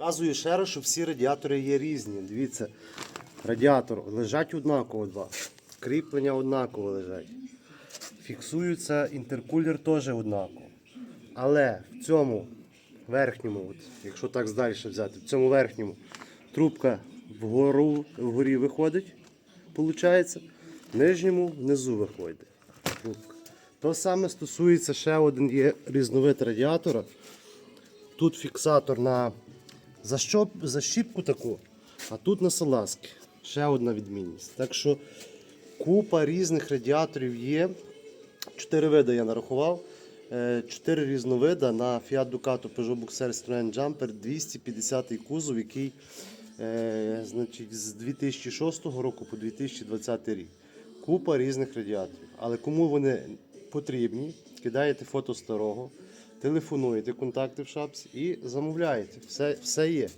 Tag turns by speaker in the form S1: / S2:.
S1: Показую ще раз, що всі радіатори є різні. Дивіться, радіатор лежать однаково два. Кріплення однаково лежать. Фіксується інтеркулер теж однаково. Але в цьому верхньому, от, якщо так далі взяти, в цьому верхньому трубка вгору, вгорі виходить, виходить, в нижньому внизу виходить. Трубка. То саме стосується ще один є різновид радіатора. Тут фіксатор на защоп, защіпку таку, а тут на салазки. Ще одна відмінність. Так що купа різних радіаторів є. Чотири види я нарахував. Е, Чотири різновида на Fiat Ducato Peugeot Boxer Citroen Jumper 250 кузов, який е, значить, з 2006 року по 2020 рік. Купа різних радіаторів. Але кому вони потрібні, кидаєте фото старого, телефонуєте контакти в шапці і замовляєте. Все, все є.